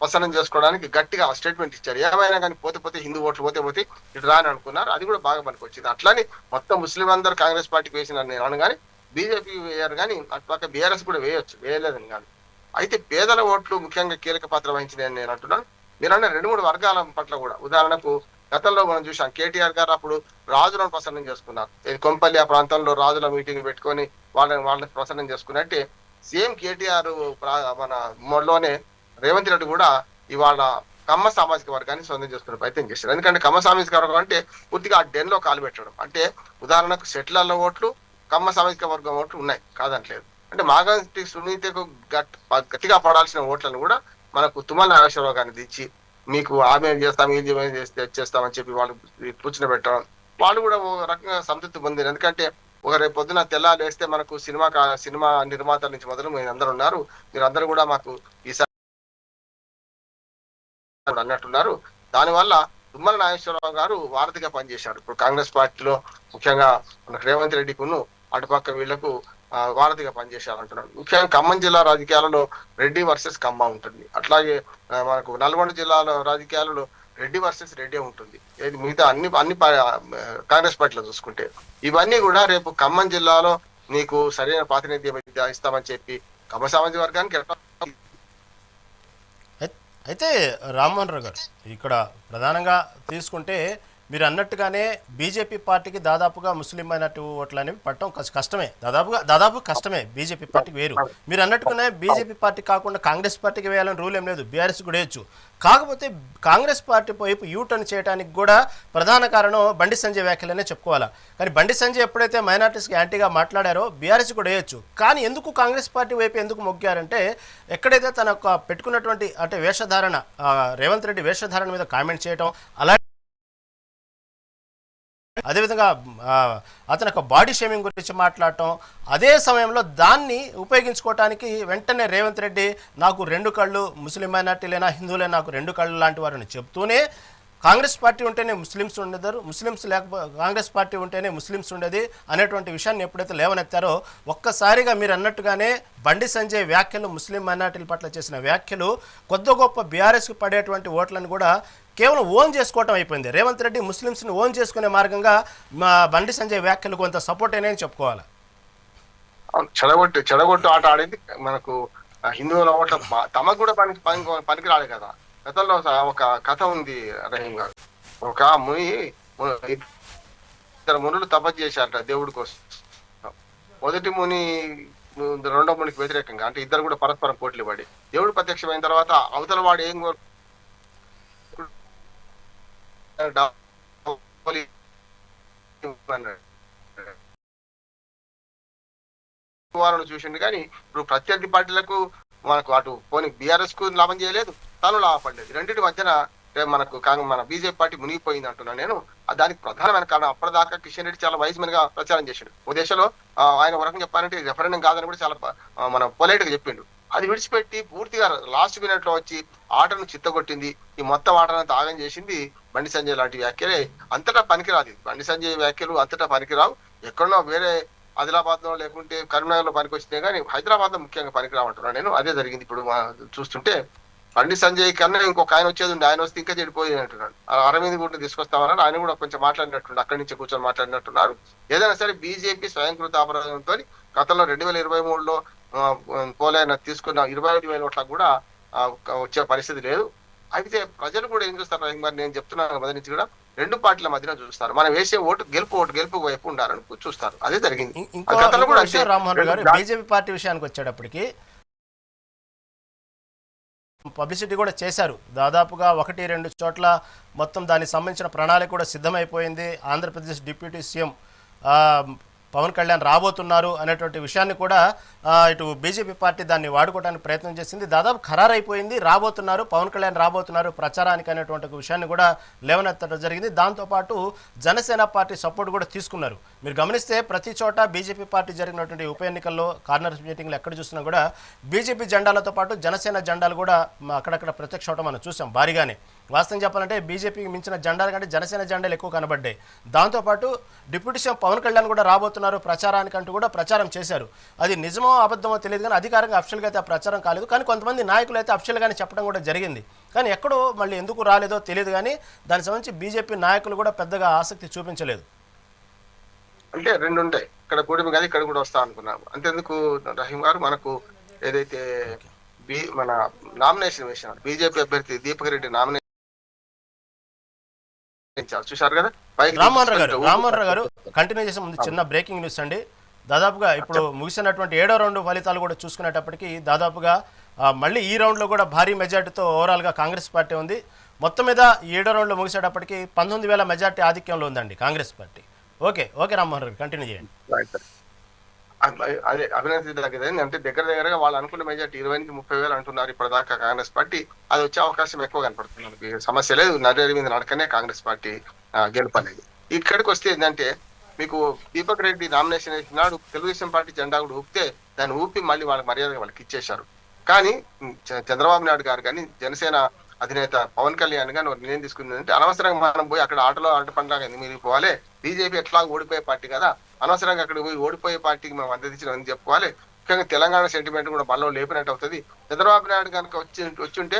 Speaker 2: ప్రసన్నం చేసుకోవడానికి గట్టిగా స్టేట్మెంట్ ఇచ్చారు. ఏమైనా కానీ పోతే పోతే హిందూ ఓట్లు పోతే పోతే ఇటు రాని అనుకున్నారు. అది కూడా బాగా పనికొచ్చింది. అట్లానే మొత్తం ముస్లిం అందరూ కాంగ్రెస్ పార్టీకి వేసిన నేను అను కానీ బీజేపీ వేయరు కానీ అటుపక్క బీఆర్ఎస్ కూడా వేయొచ్చు. వేయలేదని కాదు. అయితే పేదల ఓట్లు ముఖ్యంగా కీలక పాత్ర వహించినాయని నేను అంటున్నాను. మీరన్న రెండు మూడు వర్గాల పట్ల కూడా ఉదాహరణకు గతంలో మనం చూసాం కేటీఆర్ గారు అప్పుడు రాజులను ప్రసన్నం చేసుకున్నారు. ఇది కొంపల్లి ఆ ప్రాంతంలో రాజుల మీటింగ్ పెట్టుకొని వాళ్ళని వాళ్ళని ప్రసన్నం చేసుకున్నట్టే సేమ్ కేటీఆర్ మన మొదలోనే రేవంత్ రెడ్డి కూడా ఇవాళ కమ్మ సామాజిక వర్గాన్ని సొంతం చేసుకునే ప్రయత్నం చేశారు. ఎందుకంటే కమ్మ సామాజిక వర్గం అంటే పూర్తిగా ఆ డెన్లో కాలు పెట్టడం. అంటే ఉదాహరణకు సెటిలర్ల ఓట్లు కమ్మ సామాజిక వర్గం ఓట్లు ఉన్నాయి. కాదంటలేదు అంటే మాగంటి సునీతకు గట్- గట్టిగా పడాల్సిన ఓట్లను కూడా మనకు తుమ్మల నాగేశ్వరరావు గారిని తెచ్చి మీకు ఆమె చేస్తాం ఏం చేస్తే చేస్తామని చెప్పి వాళ్ళు కూర్చుని పెట్టడం. వాళ్ళు కూడా ఒక రకంగా సంతృప్తి పొందారు. ఎందుకంటే ఒక రేపు పొద్దున తెల్లారు వేస్తే మనకు సినిమా కా- సినిమా నిర్మాతల నుంచి మొదలు మీరు అందరూ ఉన్నారు. మీరు అందరూ కూడా మాకు ఈసారి అన్నట్టున్నారు. దానివల్ల తుమ్మల నాగేశ్వరరావు గారు వారధిగా పనిచేశారు. ఇప్పుడు కాంగ్రెస్ పార్టీలో ముఖ్యంగా రేవంత్ రెడ్డికును అటుపక్క వీళ్ళకు వారధిగా పనిచేశారు అంటున్నారు ముఖ్యంగా ఖమ్మం జిల్లా రాజకీయాలలో రెడ్డి వర్సెస్ ఖమ్మం ఉంటుంది. అట్లాగే మనకు నల్గొండ జిల్లాలో రాజకీయాలలో రెడ్డి వర్సెస్ రెడ్డి ఉంటుంది. ఏది మిగతా అన్ని అన్ని కాంగ్రెస్ పార్టీలో చూసుకుంటే ఇవన్నీ కూడా రేపు ఖమ్మం జిల్లాలో నీకు సరైన ప్రాతినిధ్యం ఇస్తామని చెప్పి ఖమ్మ సామాజిక వర్గానికి
Speaker 1: అయితే రామ్మోహన్ రావు గారు ఇక్కడ ప్రధానంగా తీసుకుంటే మీరు అన్నట్టుగానే బీజేపీ పార్టీకి దాదాపుగా ముస్లిం మైనార్టీ ఓట్లు అనేవి పట్టడం కష్ట- కష్టమే. దాదాపుగా దాదాపు కష్టమే. బీజేపీ పార్టీకి వేరు. మీరు అన్నట్టుగానే బీజేపీ పార్టీ కాకుండా కాంగ్రెస్ పార్టీకి వేయాలని రూల్ ఏం లేదు. బీఆర్ఎస్ కూడా వేయచ్చు. కాకపోతే కాంగ్రెస్ పార్టీ వైపు యూటర్న్ చేయడానికి కూడా ప్రధాన కారణం బండి సంజయ్ వ్యాఖ్యలనే చెప్పుకోవాలా. కానీ బండి సంజయ్ ఎప్పుడైతే మైనార్టీస్కి యాంటీగా మాట్లాడారో బీఆర్ఎస్ కూడా వేయచ్చు. కానీ ఎందుకు కాంగ్రెస్ పార్టీ వైపు ఎందుకు మొగ్గారంటే ఎక్కడైతే తన పెట్టుకున్నటువంటి అంటే వేషధారణ రేవంత్ రెడ్డి వేషధారణ మీద కామెంట్ చేయటం అలా అదేవిధంగా అతని యొక్క బాడీ షేమింగ్ గురించి మాట్లాడటం అదే సమయంలో దాన్ని ఉపయోగించుకోవటానికి వెంటనే రేవంత్ రెడ్డి నాకు రెండు కళ్ళు ముస్లిం మైనార్టీలైనా హిందువులైనా నాకు రెండు కళ్ళు లాంటి వారిని చెప్తూనే కాంగ్రెస్ పార్టీ ఉంటేనే ముస్లిమ్స్ ఉండేదారు ముస్లిమ్స్ లేకపోతే కాంగ్రెస్ పార్టీ ఉంటేనే ముస్లిమ్స్ ఉండేది అనేటువంటి విషయాన్ని ఎప్పుడైతే లేవనెత్తారో ఒక్కసారిగా మీరు అన్నట్టుగానే బండి సంజయ్ వ్యాఖ్యలు ముస్లిం మైనార్టీల పట్ల చేసిన వ్యాఖ్యలు కొద్ది గొప్ప బీఆర్ఎస్కి పడేటువంటి ఓట్లను కూడా కేవలం ఓన్ చేసుకోవటం అయిపోయింది. రేవంత్ రెడ్డి ముస్లిమ్స్ని ఓన్ చేసుకునే మార్గంగా మా బండి సంజయ్ వ్యాఖ్యలు కొంత సపోర్ట్ అయినాయని చెప్పుకోవాలి?
Speaker 2: చెడగొట్టు చెడగొట్టు ఆట ఆడింది. మనకు హిందువులు హిందువుల ఓట్ల తమకు కూడా పనికి పనికి పనికి రాలేదు కదా. గతంలో ఒక- కథ ఉంది రహీం గారు. ఒక ముని ఇద్దరు మునులు తపస్సు చేశారట దేవుడి కోసం. మొదటి ముని రెండో మునికి వ్యతిరేకంగా అంటే ఇద్దరు కూడా పరస్పరం పోటీలు పడి దేవుడు ప్రత్యక్షమైన తర్వాత అవతల వాడు ఏం కోరు డబ్బులు ఇవ్వమన్నాడు. వారిని చూసిండు కానీ ఇప్పుడు ప్రత్యర్థి పార్టీలకు మనకు అటు పోనీ బీఆర్ఎస్కు లాభం చేయలేదు తను లాభపడలేదు రెండింటి మధ్యన మనకు మన బీజేపీ పార్టీ మునిగిపోయింది అంటున్నాను నేను. దానికి ప్రధానమైన కారణం అప్పటిదాకా కిషన్ రెడ్డి చాలా వైజ్గా ప్రచారం చేశాడు ఓ దేశంలో ఆయన వరకు రకంగా చెప్పాలంటే రెఫరెండం కాదని కూడా చాలా మన పొలైట్గా చెప్పిండు. అది విడిచిపెట్టి పూర్తిగా లాస్ట్ మినిట్లో వచ్చి ఆటను చిత్తగొట్టింది. ఈ మొత్తం ఆటను తాగం చేసింది బండి సంజయ్ లాంటి వ్యాఖ్యలే. అంతటా పనికిరాదు ఇది. బండి సంజయ్ వ్యాఖ్యలు అంతటా పనికిరావు. ఎక్కడో వేరే ఆదిలాబాద్లో లేకుంటే కరీంనగర్లో పనికి వచ్చినాయి కానీ హైదరాబాద్లో ముఖ్యంగా పనికిరావంటున్నాను నేను. అదే జరిగింది ఇప్పుడు మా- చూస్తుంటే బండి సంజయ్ కన్నా ఇంకొక ఆయన వచ్చేది ఆయన వస్తే ఇంకా చెడిపోయి అంటున్నాడు. అరవింద్ కూడా తీసుకొస్తామని ఆయన కూడా కొంచెం మాట్లాడినట్టు అక్కడి నుంచి కూర్చొని మాట్లాడినట్టున్నారు. ఏదైనా సరే బీజేపీ స్వయంకృత అపరాధంతో గతంలో రెండు వేల ఇరవై మూడులో పోలైన తీసుకున్న ఇరవై ఐదు వేల ఓట్లకు కూడా వచ్చే పరిస్థితి లేదు. అయితే ప్రజలు కూడా ఏం చూస్తారు రహీం గారు? నేను చెప్తున్నాను మొదటి నుంచి కూడా రెండు పార్టీల మధ్యన చూస్తారు. మనం వేసే ఓటు గెలుపు ఓటు గెలుపు వైపు ఉండాలని చూస్తారు. అదే జరిగింది. గతంలో కూడా.
Speaker 1: రామ్మోహన్ గారు బీజేపీ పార్టీ విషయానికి వచ్చేటప్పటికి పబ్లిసిటీ కూడా చేశారు. దాదాపుగా ఒకటి రెండు చోట్ల మొత్తం దానికి సంబంధించిన ప్రణాళిక కూడా సిద్ధమైపోయింది. ఆంధ్రప్రదేశ్ డిప్యూటీ సీఎం ఆ, పవన్ కళ్యాణ్ రాబోతున్నారు అనేటువంటి విషయాన్ని కూడా ఇటు బీజేపీ పార్టీ దాన్ని వాడుకోవడానికి ప్రయత్నం చేసింది. దాదాపు ఖరారైపోయింది. రాబోతున్నారు పవన్ కళ్యాణ్ రాబోతున్నారు ప్రచారానికి అనేటువంటి విషయాన్ని కూడా లేవనెత్తడం జరిగింది. దాంతోపాటు జనసేన పార్టీ సపోర్ట్ కూడా తీసుకున్నారు. మీరు గమనిస్తే ప్రతి చోట బీజేపీ పార్టీ జరిగినటువంటి ఉప ఎన్నికల్లో కార్నర్ మీటింగ్లు ఎక్కడ చూసినా కూడా బీజేపీ జెండాలతో పాటు జనసేన జెండాలు కూడా అక్కడక్కడ ప్రత్యక్ష అవడం మనం చూసాం భారీగానే. వాస్తవం చెప్పాలంటే బీజేపీకి మించిన జెండాల కంటే జనసేన జెండాలు ఎక్కువ కనబడ్డాయి. దాంతోపాటు డిప్యూటీ సీఎం పవన్ కళ్యాణ్ కూడా రాబోతున్నారు ప్రచారానికి అంటూ కూడా ప్రచారం చేశారు. అది నిజమో అబద్ధమో తెలియదు కానీ అధికారంగా అఫిషియల్గా అయితే ఆ ప్రచారం కాలేదు. కానీ కొంతమంది నాయకులు అయితే అఫిషియల్గానే చెప్పడం కూడా జరిగింది. కానీ ఎక్కడో మళ్ళీ ఎందుకు రాలేదో తెలియదు కానీ దానికి సంబంధించి బీజేపీ నాయకులు కూడా పెద్దగా ఆసక్తి చూపించలేదు.
Speaker 2: అంటే రెండు ఉంటాయి. ఇక్కడ కూటమి కాదు ఇక్కడ కూడా వస్తా అనుకున్నాము అంతేందుకు రహీం గారు? మనకు ఏదైతే బి మన నామినేషన్ వేసినారు. బీజేపీ అభ్యర్థి దీపక్ రెడ్డి నామినేషన్ చూశారు కదా?
Speaker 1: గారు కంటిన్యూ చేసే ముందు చిన్న బ్రేకింగ్ న్యూస్ అండి. దాదాపుగా ఇప్పుడు ముగిసినటువంటి ఏడో రౌండ్ ఫలితాలు కూడా చూసుకునేటప్పటికి దాదాపుగా మళ్ళీ ఈ రౌండ్లో కూడా భారీ మెజార్టీతో ఓవరాల్గా కాంగ్రెస్ పార్టీ ఉంది. మొత్తం మీద ఏడో రౌండ్లో ముగిసేటప్పటికి పంతొమ్మిది వేల మెజార్టీ ఆధిక్యంలో ఉందండి Congress party. Okay okay Rammohan Rao continue చేయండి.
Speaker 2: అదే- అదే దగ్గర అంటే దగ్గర దగ్గరగా వాళ్ళు అనుకున్న మెజార్టీ ఇరవై నుంచి ముప్పై వేలు అంటున్నారు ఇప్పటిదాకా కాంగ్రెస్ పార్టీ. అది వచ్చే అవకాశం ఎక్కువ కనపడుతుంది మనకి. సమస్య లేదు. నరేంద్ర మీద నడకనే కాంగ్రెస్ పార్టీ ఆ, గెలుపు అనేది ఇక్కడికి వస్తే ఏంటంటే మీకు దీపక్ రెడ్డి నామినేషన్ వేసినాడు తెలుగుదేశం పార్టీ జెండా కూడా ఊపితే దాన్ని ఊపి మళ్ళీ వాళ్ళకి మర్యాద వాళ్ళకి ఇచ్చేశారు. కానీ చంద్రబాబు నాయుడు గారు కానీ జనసేన అధినేత పవన్ కళ్యాణ్ గారు ఒక నిర్ణయం తీసుకుందంటే అనవసరంగా మనం పోయి అక్కడ ఆటలో ఆట పండుగ ఎందుకు మీరు పోవాలి? బీజేపీ ఎట్లా ఓడిపోయే పార్టీ కదా. అనవసరంగా అక్కడికి పోయి ఓడిపోయే పార్టీకి మేము మద్దతు ఇచ్చిన చెప్పుకోవాలి. ముఖ్యంగా తెలంగాణ సెంటిమెంట్ కూడా బలం లేపినట్టు అవుతుంది. చంద్రబాబు నాయుడు కనుక వచ్చి వచ్చుంటే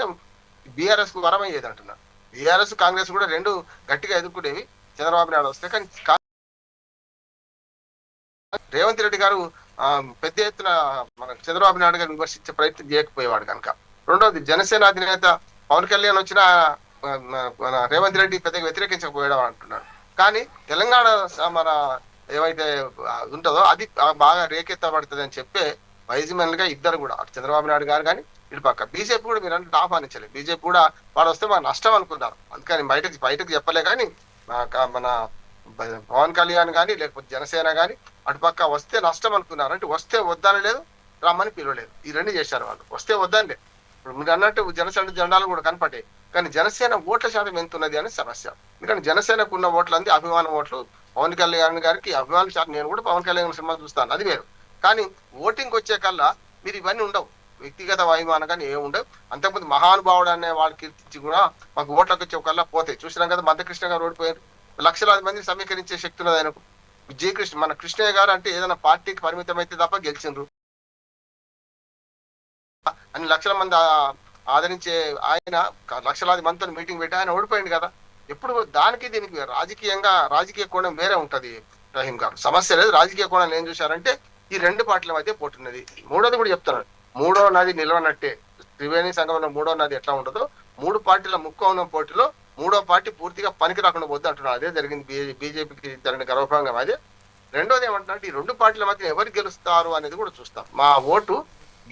Speaker 2: బీఆర్ఎస్కు వరం అయ్యేది అంటున్నారు బీఆర్ఎస్ కాంగ్రెస్ కూడా రెండు గట్టిగా ఎదుర్కొనేవి చంద్రబాబు నాయుడు వస్తే. కానీ రేవంత్ రెడ్డి గారు ఆ, పెద్ద ఎత్తున మన చంద్రబాబు నాయుడు గారు విమర్శించే ప్రయత్నం చేయకపోయేవాడు కనుక. రెండవది జనసేన అధినేత పవన్ కళ్యాణ్ వచ్చిన రేవంత్ రెడ్డి పెద్దగా వ్యతిరేకించకపోయాడు అంటున్నాడు. కానీ తెలంగాణ మన ఏవైతే ఉంటుందో అది బాగా రేకెత్తబడుతుంది అని చెప్పే వైజ్మెన్గా ఇద్దరు కూడా అటు చంద్రబాబు నాయుడు గారు కానీ ఇటు పక్క. బీజేపీ కూడా మీరు అంటే ఆహ్వానించలేదు. బీజేపీ కూడా వాడు వస్తే మాకు నష్టం అనుకున్నారు అందుకని బయటకు బయటకు చెప్పలే కానీ మన పవన్ కళ్యాణ్ కానీ లేకపోతే జనసేన కానీ అటుపక్క వస్తే నష్టం అనుకున్నారు. అంటే వస్తే వద్దని లేదు రమ్మని పిలవలేదు. ఈ రెండు చేశారు వాళ్ళు. వస్తే వద్దండి ఇప్పుడు మీరు అన్నట్టు జనసేన జెండాలు కూడా కనపడ్డాయి. కానీ జనసేన ఓట్ల శాతం ఎంత ఉన్నది అని సమస్య. ఎందుకంటే జనసేనకు ఉన్న ఓట్లు అంది అభిమాన ఓట్లు పవన్ కళ్యాణ్ గారికి అభిమానులు చాలా నేను కూడా పవన్ కళ్యాణ్ సినిమా చూస్తాను. అది వేరు. కానీ ఓటింగ్ వచ్చే కల్లా మీరు ఇవన్నీ ఉండవు. వ్యక్తిగత అభిమానం కానీ ఏమి ఉండవు. అంతకుముందు మహానుభావుడు అనే వాళ్ళు కీర్తించి కూడా మాకు ఓట్లకు వచ్చే కల్లా పోతాయి చూసినాం కదా మధ్యకృష్ణ గారు ఓడిపోయారు. లక్షలాది మంది సమీకరించే శక్తి ఉన్నది ఆయనకు. విజయకృష్ణ మన కృష్ణయ్య గారు అంటే ఏదైనా పార్టీకి పరిమితం అయితే తప్ప గెలిచిండ్రు. అన్ని లక్షల మంది ఆదరించే ఆయన లక్షలాది మందితో మీటింగ్ పెట్టి ఆయన ఓడిపోయింది కదా. ఎప్పుడు దానికి దీనికి రాజకీయంగా రాజకీయ కోణం వేరే ఉంటది రహీం గారు. సమస్య లేదు. రాజకీయ కోణం ఏం చూశారంటే ఈ రెండు పార్టీల మధ్య పోటున్నది. మూడోది కూడా చెప్తాను మూడో నది నిలవనట్టే. త్రివేణి సంఘంలో మూడో నది ఎట్లా ఉంటుందో మూడు పార్టీల ముక్క ఉన్న పోటీలో మూడో పార్టీ పూర్తిగా పనికి రాకుండా పోద్ది అంటున్నారు. అదే జరిగింది బీజేపీకి జరిగిన గర్వభంగం అదే. రెండోది ఏమంటున్నారంటే ఈ రెండు పార్టీల మధ్య ఎవరు గెలుస్తారు అనేది కూడా చూస్తాం. మా ఓటు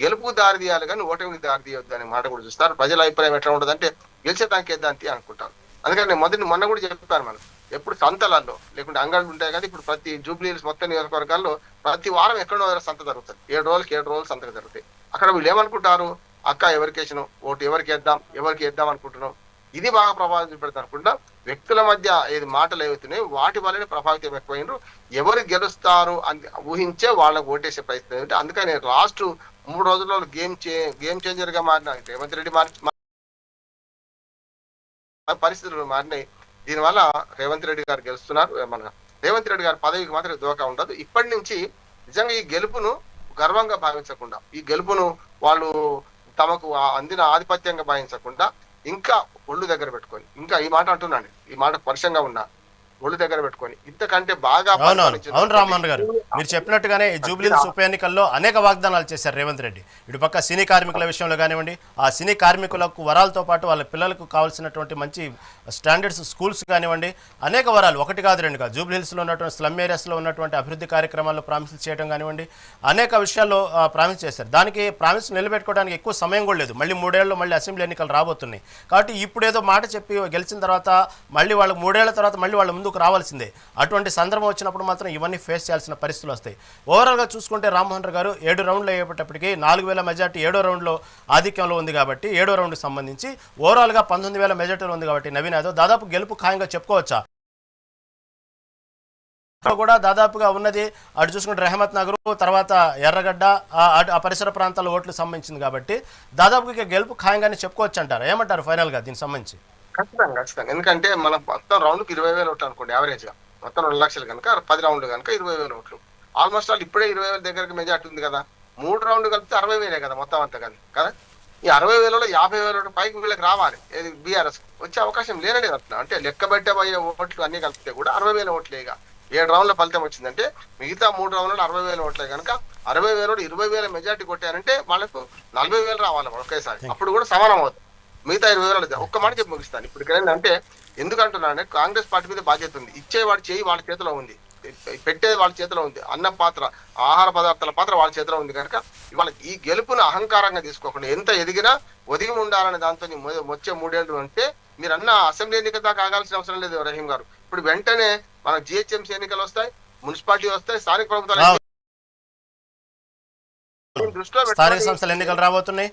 Speaker 2: గెలుపు దారి తీయాలి కానీ ఓటమికి దారి తీయొద్దు అనే మాట కూడా చూస్తారు. ప్రజల అభిప్రాయం ఎట్లా ఉండదు అంటే గెలిచేదానికి ఏదాంతి అనుకుంటారు. అందుకని మొదటి మొన్న కూడా చెప్పాను మనం ఎప్పుడు సంతలలో లేకుంటే అంగళ్ళు ఉంటాయి కదా ఇప్పుడు ప్రతి జూబ్లీ మొత్తం నియోజకవర్గాల్లో ప్రతి వారం ఎక్కడో సంత జరుగుతుంది. ఏడు రోజులకి ఏడు రోజులు సంతకు జరుగుతాయి. అక్కడ వీళ్ళు ఏమనుకుంటారు? అక్క ఎవరికి వేసినాం ఓటు ఎవరికి వేద్దాం? ఎవరికి వేద్దాం అనుకుంటున్నాం ఇది బాగా ప్రభావితం పెడతారు అనుకుంటా వ్యక్తుల మధ్య ఏది మాటలు ఏవైతున్నాయో వాటి వల్లనే ప్రభావితం ఎక్కువైనరు ఎవరు గెలుస్తారు అని ఊహించే వాళ్ళకు ఓటేసే ప్రయత్నం ఏంటి అందుకని లాస్ట్ మూడు రోజుల్లో గేమ్ చే గేమ్ చేంజర్గా మారిన రేవంత్ రెడ్డి మారి పరిస్థితులు మారినాయి. దీనివల్ల రేవంత్ రెడ్డి గారు గెలుస్తున్నారు. మన రేవంత్ రెడ్డి గారి పదవికి మాత్రం దోకా ఉండదు. ఇప్పటి నుంచి నిజంగా ఈ గెలుపును గర్వంగా భావించకుండా ఈ గెలుపును వాళ్ళు తమకు అందిన ఆధిపత్యంగా భావించకుండా ఇంకా ఒళ్ళు దగ్గర పెట్టుకొని ఇంకా ఈ మాట అంటున్నాను ఈ మాట పరుషంగా ఉన్నా. ఒళ్ళు దగ్గర పెట్టుకొని. ఇంతకంటే బాగా
Speaker 1: అవును రామ్మోహన్ గారు. మీరు చెప్పినట్టుగానే జూబ్లీహిల్స్ ఉప ఎన్నికల్లో అనేక వాగ్దానాలు చేశారు రేవంత్ రెడ్డి. ఇటు పక్క సినీ కార్మికుల విషయంలో కానివ్వండి ఆ సినీ కార్మికులకు వరాలతో పాటు వాళ్ళ పిల్లలకు కావాల్సినటువంటి మంచి స్టాండర్డ్స్ స్కూల్స్ కానివ్వండి అనేక వరాలు. ఒకటి కాదు రెండు కాదు. జూబ్లీహిల్స్లో ఉన్నటువంటి స్లమ్ ఏరియాస్లో ఉన్నటువంటి అభివృద్ధి కార్యక్రమాల్లో ప్రామిస్ చేయడం కానివ్వండి అనేక విషయాల్లో ప్రామిస్ చేశారు. దానికి ప్రామిస్ నిలబెట్టుకోవడానికి ఎక్కువ సమయం కూడా లేదు. మళ్ళీ మూడేళ్ళు మళ్ళీ అసెంబ్లీ ఎన్నికలు రాబోతున్నాయి. కాబట్టి ఇప్పుడు ఏదో మాట చెప్పి గెలిచిన తర్వాత మళ్ళీ వాళ్ళకి మూడేళ్ళ తర్వాత మళ్ళీ వాళ్ళ ముందుకు రావాల్సిందే. అటువంటి సందర్భం వచ్చినప్పుడు మాత్రం ఇవన్నీ ఫేస్ చేయాల్సిన పరిస్థితులు వస్తాయి. ఓవరాల్గా చూసుకుంటే రామ్మోహన్ గారు ఏడు రౌండ్లు అయ్యేటప్పటికీ నాలుగు వేల మెజార్టీ ఏడో రౌండ్లో ఆధిక్యంలో ఉంది కాబట్టి ఏడో రౌండ్కి సంబంధించి ఓవరాల్గా పంతొమ్మిది వేల మెజార్టీలో ఉంది కాబట్టి నవీన్ యాదవ్ దాదాపు గెలుపు ఖాయంగా చెప్పుకోవచ్చా? కూడా దాదాపుగా ఉన్నది అటు చూసుకుంటే రెహమత్ నగర్ తర్వాత ఎర్రగడ్డ ఆ పరిసర ప్రాంతాల ఓట్లు సంబంధించింది కాబట్టి దాదాపుగా గెలుపు ఖాయంగానే చెప్పుకోవచ్చు అంటారు ఏమంటారు ఫైనల్గా దీనికి సంబంధించి?
Speaker 2: ఖచ్చితంగా ఖచ్చితంగా. ఎందుకంటే మనం మొత్తం రౌండ్కి ఇరవై వేలు ఓట్లు అనుకోండి యావరేజ్గా మొత్తం రెండు లక్షలు కనుక పది రౌండ్లు కనుక ఇరవై వేల ఓట్లు. ఆల్మోస్ట్ ఆల్ ఇప్పుడే ఇరవై వేల దగ్గరికి మెజార్టీ ఉంది కదా. మూడు రౌండ్లు కలిపితే అరవై వేలే కదా మొత్తం అంతా కలిపి కదా? ఈ అరవై వేలలో యాభై వేల పైకి వీళ్ళకి రావాలి. ఏది బీఆర్ఎస్ వచ్చే అవకాశం లేననే అంటున్నా అంటే లెక్క పెట్టబోయే ఓట్లు అన్ని కలిపితే కూడా అరవై వేల ఓట్లేగా ఏడు రౌండ్ల ఫలితం వచ్చిందంటే మిగతా మూడు రౌండ్లు అరవై వేల ఓట్లే కనుక అరవై వేల ఇరవై వేల మెజార్టీ కొట్టారంటే వాళ్ళకు నలభై వేలు రావాలి ఒకేసారి. అప్పుడు కూడా సమానం అవుతుంది మిగతా ఇరవై వేలు. ఒక్క మాట చెప్పి ముగిస్తాను. ఇప్పుడు ఏంటంటే ఎందుకంటున్నానంటే కాంగ్రెస్ పార్టీ మీద బాధ్యత ఉంది. ఇచ్చేవాడి చేయి వాళ్ళ చేతిలో ఉంది. పెట్టేది వాళ్ళ చేతిలో ఉంది. అన్న పాత్ర ఆహార పదార్థాల పాత్ర వాళ్ళ చేతిలో ఉంది కనుక ఇవాళ ఈ గెలుపును అహంకారంగా తీసుకోకుండా ఎంత ఎదిగినా ఒదిగి ఉండాలనే దాంతో వచ్చే మూడేళ్ళు అంటే మీరు అన్న అసెంబ్లీ ఎన్నిక దాకా ఆగాల్సిన అవసరం లేదు రహీం గారు. ఇప్పుడు వెంటనే మన జిహెచ్ఎంసీ ఎన్నికలు వస్తాయి మున్సిపాలిటీ వస్తాయి స్థానిక ప్రభుత్వాలు
Speaker 1: స్థానిక సంస్థలు ఎన్నికలు రాబోతున్నాయి.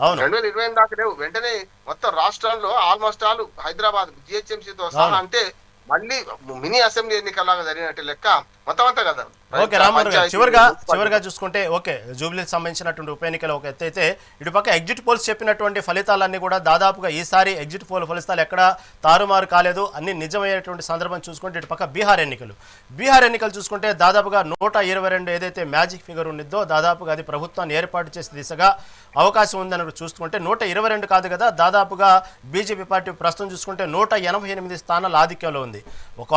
Speaker 1: అవును.
Speaker 2: రెండు వేల ఇరవై ఎనిమిది దాకా లేవు. వెంటనే మొత్తం రాష్ట్రాల్లో ఆల్మోస్ట్ ఆల్ హైదరాబాద్ జిహెచ్ఎంసీతో సహా. అంటే మళ్ళీ మినీ అసెంబ్లీ ఎన్నికలాగా జరిగినట్టు లెక్క మొత్తం అంతా కదా.
Speaker 1: ఓకే రామారావు గారు చివరిగా. చివరిగా చూసుకుంటే ఓకే జూబ్లీకి సంబంధించినటువంటి ఉప ఎన్నికలు ఒక ఎత్తు అయితే ఇటు పక్క ఎగ్జిట్ పోల్స్ చెప్పినటువంటి ఫలితాలన్నీ కూడా దాదాపుగా ఈసారి ఎగ్జిట్ పోల్ ఫలితాలు ఎక్కడ తారుమారు కాలేదు. అన్ని నిజమయ్యేటువంటి సందర్భం చూసుకుంటే ఇటు పక్క బీహార్ ఎన్నికలు. బీహార్ ఎన్నికలు చూసుకుంటే దాదాపుగా నూట ఇరవై రెండు ఏదైతే మ్యాజిక్ ఫిగర్ ఉండిద్దో దాదాపుగా అది ప్రభుత్వాన్ని ఏర్పాటు చేసే దిశగా అవకాశం ఉందని చూసుకుంటే నూట ఇరవై రెండు కాదు కదా దాదాపుగా బీజేపీ పార్టీ ప్రస్తుతం చూసుకుంటే నూట ఎనభై ఎనిమిది స్థానాల ఆధిక్యంలో ఉంది. ఒక